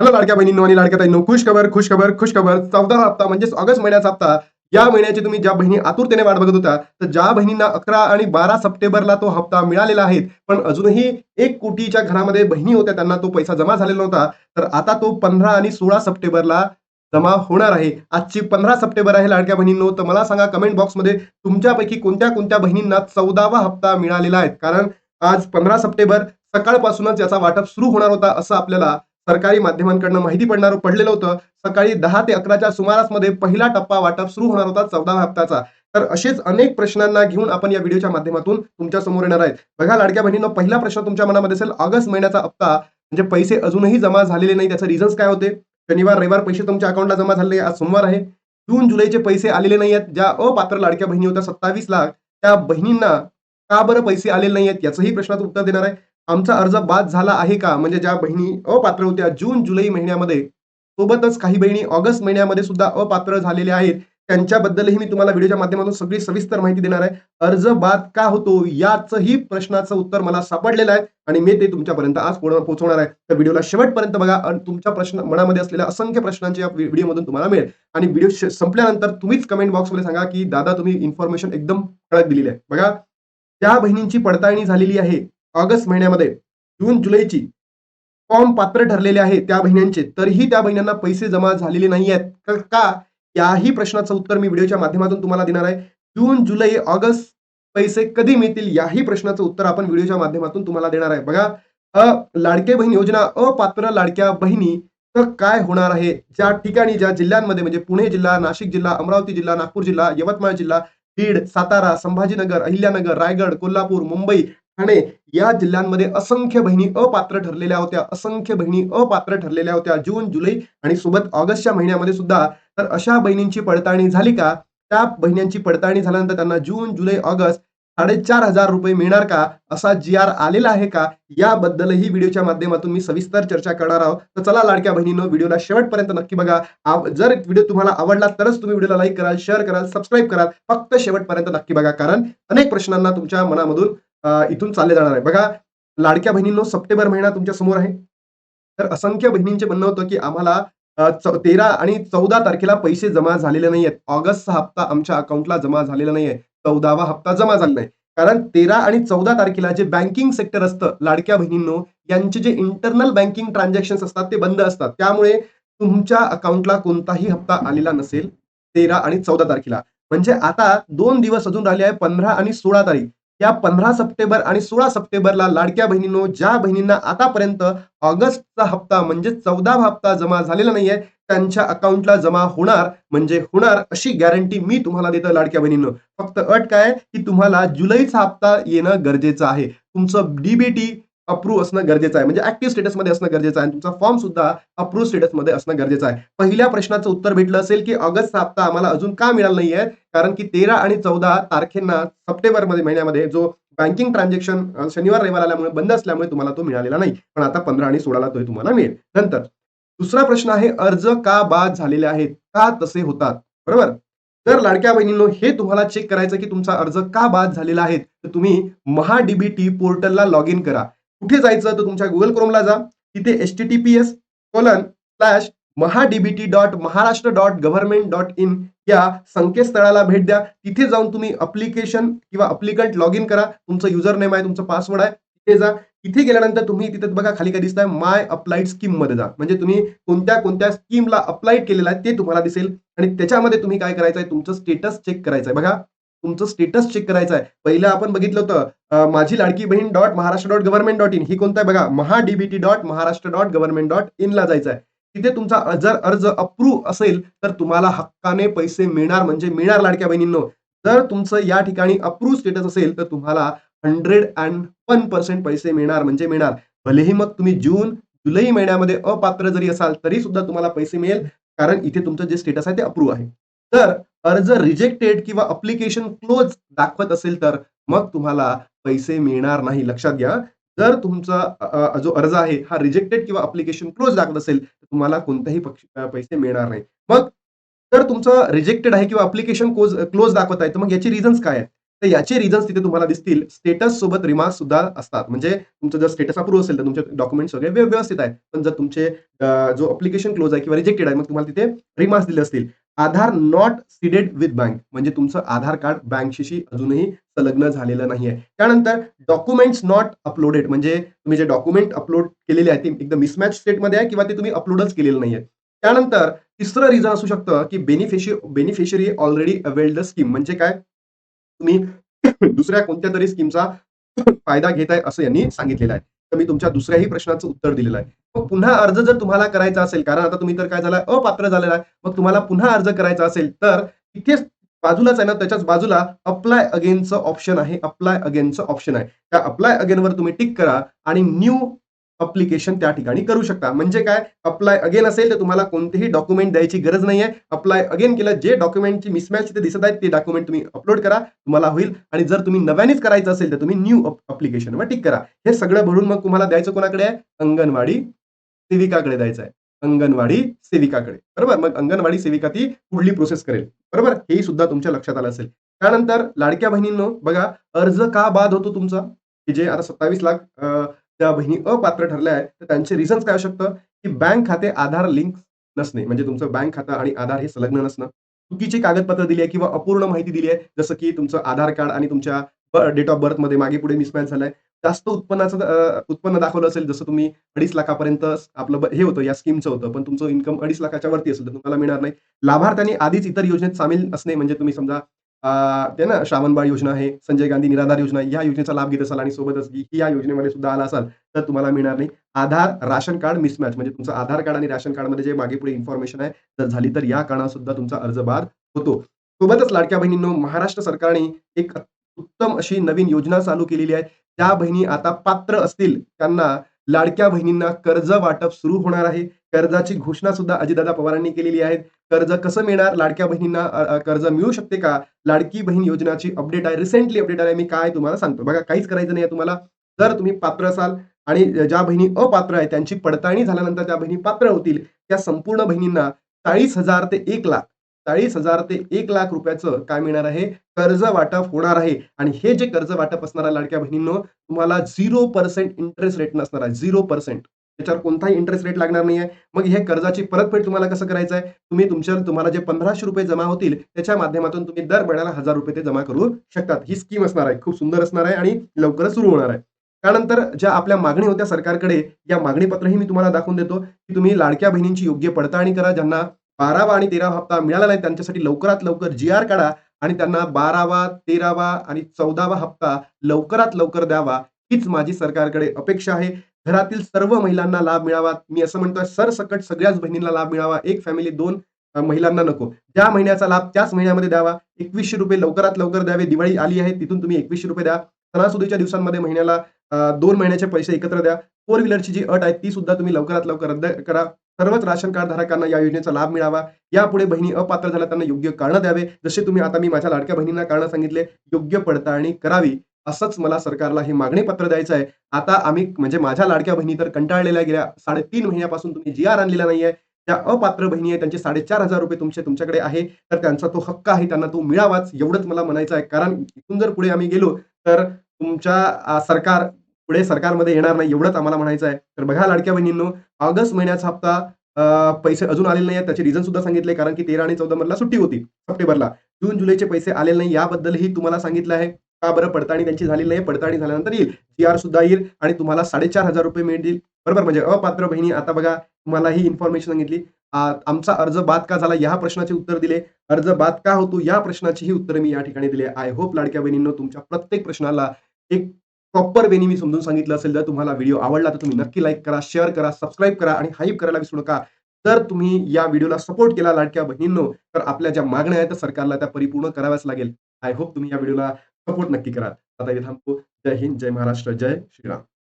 Hello लाडक्या बहिणींनो आणि लाडक्या ताईंनो खुश खबर खुश खबर खुश खबर चौदा हप्ता म्हणजेच ऑगस्ट महिन्याचा हप्ता. या महिन्याची तुम्ही ज्या बहिणी आतुरतेने वाट बघत होता तर ज्या बहिणींना अकरा आणि बारा सप्टेंबरला तो हप्ता मिळालेला आहे पण अजूनही एक कोटीच्या घरामध्ये बहिणी होत्या त्यांना तो पैसा जमा झालेला नव्हता. तर आता तो पंधरा आणि सोळा सप्टेंबरला जमा होणार आहे. आजची पंधरा सप्टेंबर आहे लाडक्या बहिणींनो. तर मला सांगा कमेंट बॉक्समध्ये तुमच्यापैकी कोणत्या कोणत्या बहिणींना चौदावा हप्ता मिळालेला आहे? कारण आज पंधरा सप्टेंबर सकाळपासूनच याचा वाटप सुरू होणार होता असं आपल्याला सरकारी माध्यमांकडनं माहिती पडणार पडलेलं होतं. सकाळी दहा ते अकराच्या सुमारासमध्ये पहिला टप्पा वाटप सुरू होणार होता चौदाव्या हप्त्याचा. तर असेच अनेक प्रश्नांना घेऊन आपण या व्हिडिओच्या माध्यमातून तुमच्यासमोर येणार आहेत. बघा लाडक्या बहिणींनो पहिला प्रश्न तुमच्या मनामध्ये असेल ऑगस्ट महिन्याचा हप्ता म्हणजे पैसे अजूनही जमा झालेले नाही त्याचे रिझन्स काय होते? शनिवार रविवार पैसे तुमच्या अकाउंटला जमा झाले आज सोमवार आहे. जून जुलैचे पैसे आलेले नाही आहेत. ज्या अपात्र लाडक्या बहिणी होत्या सत्तावीस लाख त्या बहिणींना का बरं पैसे आलेले नाही आहेत? याचंही प्रश्नात उत्तर देणार आहे. आमचा अर्ज बाद झाला आहे का? म्हणजे ज्या बहिणी अपात्र होत्या जून जुलै महिन्यामध्ये सोबतच काही बहिणी ऑगस्ट महिन्यामध्ये सुद्धा अपात्र झालेल्या आहेत. त्यांच्याबद्दलही मी तुम्हाला व्हिडिओच्या माध्यमातून सगळी सविस्तर माहिती देणार आहे. अर्ज बाद का होतो? याचही प्रश्नाचं उत्तर मला सापडलेलं आहे आणि मी ते तुमच्यापर्यंत आज पोहोचवणार आहे. तर व्हिडिओला शेवटपर्यंत बघा आणि तुमच्या प्रश्न मनामध्ये असलेल्या असंख्य प्रश्नांची या व्हिडिओमधून तुम्हाला मिळेल. आणि व्हिडिओ संपल्यानंतर तुम्हीच कमेंट बॉक्समध्ये सांगा की दादा तुम्ही इन्फॉर्मेशन एकदम कळत दिलेली आहे. बघा त्या बहिणींची पडताळणी झालेली आहे ऑगस्ट महिन्यामध्ये जून जुलैची फॉर्म पात्र ठरलेले आहे त्या महिन्यांचे. तरीही त्या महिन्यांना पैसे जमा झालेले नाही आहेत. का याही प्रश्नाचं उत्तर मी व्हिडिओच्या माध्यमातून तुम्हाला देणार आहे. जून जुलै ऑगस्ट पैसे कधी मिळतील याही प्रश्नाचं उत्तर आपण व्हिडिओच्या माध्यमातून तुम्हाला देणार आहे. बघा अ लाडके बहीण योजना अपात्र लाडक्या बहिणी तर काय होणार आहे? ज्या ठिकाणी ज्या जिल्ह्यांमध्ये म्हणजे पुणे जिल्हा नाशिक जिल्हा अमरावती जिल्हा नागपूर जिल्हा यवतमाळ जिल्हा बीड सातारा संभाजीनगर अहिल्यानगर रायगड कोल्हापूर मुंबई ठाणे या जिल्ह्यांमध्ये असंख्य बहिणी अपात्र ठरलेल्या होत्या. असंख्य बहिणी अपात्र ठरलेल्या होत्या. जून जुलै आणि सोबत ऑगस्टच्या महिन्यामध्ये सुद्धा. तर अशा बहिणींची पडताळणी झाली का? त्या बहिण्यांची पडताळणी झाल्यानंतर त्यांना जून जुलै ऑगस्ट साडेचार हजार रुपये मिळणार का? असा जी आर आलेला आहे का? याबद्दलही व्हिडिओच्या माध्यमातून मी सविस्तर चर्चा करणार आहोत. तर चला लाडक्या बहिणीनं व्हिडिओला शेवटपर्यंत नक्की बघा. जर व्हिडिओ तुम्हाला आवडला तरच तुम्ही व्हिडिओला लाईक कराल शेअर कराल सबस्क्राईब कराल. फक्त शेवटपर्यंत नक्की बघा. कारण अनेक प्रश्नांना तुमच्या मनामधून इथून चालले जाणार आहे. बघा लाडक्या बहिणींनो सप्टेंबर महिना तुमच्यासमोर आहे. तर असंख्य बहिणींचे म्हणणं होतं की आम्हाला तेरा आणि चौदा तारखेला पैसे जमा झालेले नाही आहेत ऑगस्टचा हप्ता आमच्या अकाउंटला जमा झालेला नाही आहे चौदावा हप्ता जमा झाला नाही. कारण तेरा आणि चौदा तारखेला जे बँकिंग सेक्टर असतं लाडक्या बहिणींनो यांचे जे इंटरनल बँकिंग ट्रान्झॅक्शन असतात ते बंद असतात. त्यामुळे तुमच्या अकाउंटला कोणताही हप्ता आलेला नसेल तेरा आणि चौदा तारखेला. म्हणजे आता दोन दिवस अजून राहिले आहे पंधरा आणि सोळा तारीख. या पंधरा सप्टेंबर आणि सोळा सप्टेंबरला लाडक्या बहिणींनो ज्या बहिणींना आतापर्यंत ऑगस्टचा हप्ता म्हणजे चौदावा हप्ता जमा झालेला नाहीये त्यांच्या अकाउंटला जमा होणार म्हणजे होणार अशी गॅरंटी मी तुम्हाला देतो लाडक्या बहिणींनो. फक्त अट काय की तुम्हाला जुलैचा हप्ता येणं गरजेचं आहे. तुमचं डीबीटी अप्रूव्ह असणं गरजेचं आहे. म्हणजे ऍक्टिव्ह स्टेटसमध्ये असणं गरजेचं आहे. तुमचा फॉर्म सुद्धा अप्रूव्ह स्टेटसमध्ये असणं गरजेचं आहे. पहिल्या प्रश्नाचं उत्तर भेटलं असेल की ऑगस्ट हप्ता आम्हाला अजून का मिळाला नाहीये? कारण की तेरा आणि चौदा तारखेंना सप्टेंबरमध्ये महिन्यामध्ये जो बँकिंग ट्रान्झॅक्शन शनिवार रविवार आल्यामुळे बंद असल्यामुळे तुम्हाला तो मिळालेला नाही. पण आता पंधरा आणि सोळाला तो तुम्हाला मिळेल. नंतर दुसरा प्रश्न आहे अर्ज का बाद झालेले आहेत? का तसे होतात? बरोबर? तर लाडक्या बहिणींनो हे तुम्हाला चेक करायचं की तुमचा अर्ज का बाद झालेला आहे? तर तुम्ही महाडीबीटी पोर्टलला लॉग इन करा. कुठे जायचं? तर तुमच्या गुगल क्रोमला जा. तिथे H T T P S colon slash MahaDBT dot Maharashtra dot government dot in या संकेतस्थळाला भेट द्या. तिथे जाऊन तुम्ही अप्लिकेशन किंवा अप्लिकंट लॉग इन करा. तुमचं युजर नेम आहे तुमचं पासवर्ड आहे तिथे जा. तिथे गेल्यानंतर तुम्ही तिथे बघा खाली काय दिसत माय अप्लाइड स्कीममध्ये जा. म्हणजे तुम्ही कोणत्या कोणत्या स्कीमला अप्लाइड केलेलं आहे ते तुम्हाला दिसेल. आणि त्याच्यामध्ये तुम्ही काय करायचं आहे तुमचं स्टेटस चेक करायचं आहे बघा. तुमचं स्टेटस चेक करायचं आहे. पहिलं आपण बघितलं होतं Majhi Ladki Bahin dot Maharashtra dot government dot in ही कोणता आहे बघा? MahaDBT dot Maharashtra dot government dot इनला जायचं आहे. तिथे तुमचा जर अर्ज अप्रूव्ह असेल तर तुम्हाला हक्काने पैसे मिळणार म्हणजे मिळणार लाडक्या बहिणींनो. जर तुमचं या ठिकाणी अप्रूव्ह स्टेटस असेल तर तुम्हाला हंड्रेड अँड वन पर्सेंट पैसे मिळणार म्हणजे मिळणार. भलेही मग तुम्ही जून जुलै महिन्यामध्ये अपात्र जरी असाल तरी सुद्धा तुम्हाला पैसे मिळेल कारण इथे तुमचं जे स्टेटस आहे ते अप्रूव्ह आहे. तर अर्ज रिजेक्टेड किंवा अप्लिकेशन क्लोज दाखवत असेल तर मग तुम्हाला पैसे मिळणार नाही. लक्षात घ्या. जर तुमचा जो अर्ज आहे हा रिजेक्टेड किंवा अप्लिकेशन क्लोज दाखवत असेल तर तुम्हाला कोणतेही पैसे मिळणार नाही. मग जर तुमचं रिजेक्टेड आहे किंवा अप्लिकेशन क्लोज क्लोज दाखवत आहे तर मग याचे रिझन्स काय आहेत? तर याचे रिझन्स तिथे तुम्हाला दिसतील. स्टेटस सोबत रिमार्क सुद्धा असतात. म्हणजे तुमचं जर स्टेटस अप्रूव्ह असेल तर तुमचे डॉक्युमेंट्स वगैरे व्यवस्थित आहे पण जर तुमचे जो अप्लिकेशन क्लोज आहे किंवा रिजेक्टेड आहे मग तुम्हाला तिथे रिमार्क्स दिले असतील. Aadhaar not seeded with bank म्हणजे तुमचं आधार कार्ड बँकशी अजूनही संलग्न झालेलं नाहीये. त्यानंतर डॉक्युमेंट्स नॉट अपलोडेड म्हणजे तुम्ही जे डॉक्युमेंट अपलोड केलेले आहे ते एकदम मिसमॅच स्टेटमध्ये आहे किंवा ते तुम्ही अपलोडच केलेलं नाहीये. त्यानंतर तिसरं रिझन असू शकतं की बेनिफिशि beneficiary already availed the scheme म्हणजे काय? तुम्ही दुसऱ्या कोणत्या तरी स्कीमचा फायदा घेत आहे असं यांनी सांगितलेलं आहे. मी तुमच्या दुसऱ्याही प्रश्नाचं उत्तर दिलेलं आहे. मग पुन्हा अर्ज जर तुम्हाला करायचा असेल कारण आता तुम्ही तर काय झाला अपात्र झालेला आहे. मग तुम्हाला पुन्हा अर्ज करायचा असेल तर इथेच बाजूलाच आहे ना त्याच्याच बाजूला अप्लाय अगेनचं ऑप्शन आहे अप्लाय अगेनचं ऑप्शन आहे. त्या अप्लाय अगेनवर तुम्ही टिक करा आणि न्यू अप्लिकेशन त्या ठिकाणी करू शकता. म्हणजे काय? अप्लाय अगेन असेल तर तुम्हाला कोणतेही डॉक्युमेंट द्यायची गरज नाही आहे अप्लाय अगेन केलं जे डॉक्युमेंटची मिसमॅच तिथे दिसत आहेत ते डॉक्युमेंट तुम्ही अपलोड करा तुम्हाला होईल. आणि जर तुम्ही नव्यानेच करायचं असेल तर तुम्ही न्यू अप्लिकेशनवर टिक करा. हे सगळं भरून मग तुम्हाला द्यायचं कोणाकडे आहे? अंगणवाडी सेविकाकडे द्यायचं आहे. अंगणवाडी सेविकाकडे. बरोबर? मग अंगणवाडी सेविका ती पुढली प्रोसेस करेल. बरोबर? हे सुद्धा तुमच्या लक्षात आलं असेल. त्यानंतर लाडक्या बहिणींनो बघा अर्ज का बाद होतो तुमचा? की जे आता सत्तावीस लाख त्या बहिणी अपात्र ठरल्या आहेत तर त्यांचे रिझन्स काय असू शकतं? की बँक खाते आधार लिंक नसणे. म्हणजे तुमचं बँक खातं आणि आधार हे संलग्न नसणं. चुकीची कागदपत्र दिली आहे किंवा अपूर्ण माहिती दिली आहे जसं की तुमचं आधार कार्ड आणि तुमच्या डेट ऑफ बर्थमध्ये मागे पुढे मिसमॅच झालाय. जास्त उत्पन्नाचं उत्पन्न दाखवलं असेल जसं तुम्ही अडीच लाखापर्यंत आपलं हे होतं या स्कीमचं होतं. पण तुमचं इन्कम अडीच लाखाच्या वरती असेल तर तुम्हाला मिळणार नाही. लाभार्थ्यांनी आधीच इतर योजनेत सामील असणे म्हणजे तुम्ही समजा ते ना श्रावणबाळ योजना आहे संजय गांधी निराधार योजना या योजनेचा लाभ घेत असाल आणि सोबतच ही या योजनेमध्ये सुद्धा आला असाल तर तुम्हाला मिळणार नाही. आधार राशन कार्ड मिसमॅच म्हणजे तुमचं आधार कार्ड आणि राशन कार्डमध्ये जे मागे पुढे इन्फॉर्मेशन आहे जर झाली तर या कारणात सुद्धा तुमचा अर्ज बाद होतो. सोबतच लाडक्या बहिणींनो महाराष्ट्र सरकारने एक उत्तम अशी नवीन योजना चालू केलेली आहे. त्या बहिणी आता पात्र असतील त्यांना लाडक्या बहिणींना कर्ज वाटप सुरू होणार आहे. कर्जाची घोषणा सुद्धा अजितदादा पवारांनी केलेली आहे. कर्ज कसं मिळणार? लाडक्या बहिणींना कर्ज मिळू शकते का? लाडकी बहीण योजनाची अपडेट आहे. रिसेंटली अपडेट आहे. मी काय तुम्हाला सांगतो? बघा काहीच करायचं नाही तुम्हाला. जर तुम्ही पात्र असाल आणि ज्या बहिणी अपात्र आहे त्यांची पडताळणी झाल्यानंतर त्या बहिणी पात्र होतील त्या संपूर्ण बहिणींना चाळीस हजार ते एक लाख चाळीस हजार ते एक लाख रुपयाचं काय मिळणार आहे? कर्ज वाटप होणार आहे. आणि हे जे कर्ज वाटप असणार आहे लाडक्या बहिणींनो तुम्हाला झिरो पर्सेंट इंटरेस्ट रेट नसणार आहे. झिरो पर्सेंट त्याच्यावर कोणताही इंटरेस्ट रेट लागणार नाही आहे मग हे कर्जाची परतफेड तुम्हाला कसं करायचं आहे? तुम्ही तुमच्या तुम्हाला जे पंधराशे रुपये जमा होतील त्याच्या माध्यमातून तुम्ही दर महिन्याला हजार रुपये ते जमा करू शकतात. ही स्कीम असणार आहे. खूप सुंदर असणार आहे आणि लवकरच सुरू होणार आहे. त्यानंतर ज्या आपल्या मागणी होत्या सरकारकडे या मागणीपत्रही मी तुम्हाला दाखवून देतो की तुम्ही लाडक्या बहिणींची योग्य पडताळणी करा ज्यांना बारावा आणि तेरावा हप्ता मिळाला नाही त्यांच्यासाठी लवकरात लवकर जी आर काढा आणि त्यांना बारावा तेरावा आणि चौदावा हप्ता लवकरात लवकर द्यावा हीच माझी सरकारकडे अपेक्षा आहे. घरातील सर्व महिलांना लाभ मिळावा. मी असं म्हणतोय सरसकट सगळ्याच बहिणींना लाभ मिळावा. एक फॅमिली दोन महिलांना नको. ज्या महिन्याचा लाभ त्याच महिन्यामध्ये द्यावा. एकवीसशे रुपये लवकरात लवकर द्यावे. दिवाळी आली आहे तिथून तुम्ही एकवीसशे रुपये द्या. सणासुदीच्या दिवसांमध्ये महिन्याला दोन महिन्याचे पैसे एकत्र द्या. फोर व्हीलरची जी अट आहे ती सुद्धा तुम्ही लवकरात लवकर रद्द करा. सर्वच राशन कार्ड धारकांना या योजनेचा लाभ मिळावा. यापुढे बहिणी अपात्र झाल्या त्यांना योग्य कारण द्यावे. जसे तुम्ही आता मी माझ्या लाडक्या बहिणींना कारण सांगितले योग्य पडताळणी करावी. असंच मला सरकारला हे मागणी पत्र द्यायचं आहे. आता आम्ही म्हणजे माझ्या लाडक्या बहिणी तर कंटाळलेल्या गेल्या. साडेतीन महिन्यापासून तुम्ही जी आर आणलेला नाहीये. त्या अपात्र बहिणी आहे त्यांचे साडेचार हजार रुपये तुमचे तुमच्याकडे आहे. तर त्यांचा तो हक्क आहे त्यांना तो मिळावाच एवढंच मला म्हणायचं आहे. कारण इथून जर पुढे आम्ही गेलो तर तुमच्या सरकार पुढे सरकारमध्ये येणार नाही एवढंच आम्हाला म्हणायचं आहे. तर बघा लाडक्या बहिणींनो ऑगस्ट महिन्याचा हप्ता पैसे अजून आलेले नाही आहेत त्याचे रिझन सुद्धा सांगितले कारण की तेरा आणि चौदा मधला सुट्टी होती सप्टेंबरला. जून जुलैचे पैसे आलेले नाही याबद्दलही तुम्हाला सांगितलं आहे. का बरं पडताळणी त्यांची झालेली नाही? पडताळणी झाल्यानंतर येईल. जी आर सुद्धा येईल आणि तुम्हाला साडेचार हजार रुपये मिळतील. बरोबर? म्हणजे अपात्र बहिणी आता बघा तुम्हाला ही इन्फॉर्मेशन सांगितली. आमचा अर्ज बाद का झाला? या प्रश्नाचे उत्तर दिले. अर्ज बाद का होतो? या प्रश्नाचीही उत्तर मी या ठिकाणी दिले. आय होप लाडक्या बहिणींनो तुमच्या प्रत्येक प्रश्नाला एक प्रॉपर वेनी मी समजून सांगितलं असेल. जर तुम्हाला व्हिडिओ आवडला तर तुम्ही नक्की लाईक करा शेअर करा सबस्क्राईब करा आणि हाईप करायला विसरू नका. जर तुम्ही या व्हिडिओला सपोर्ट केला लाडक्या बहिणींनो तर आपल्या ज्या मागण्या आहेत सरकारला त्या परिपूर्ण कराव्याच लागेल. आय होप तुम्ही या व्हिडिओला सपोर्ट नक्की करा. आता इथे थांबतो. जय हिंद जय महाराष्ट्र जय श्रीराम.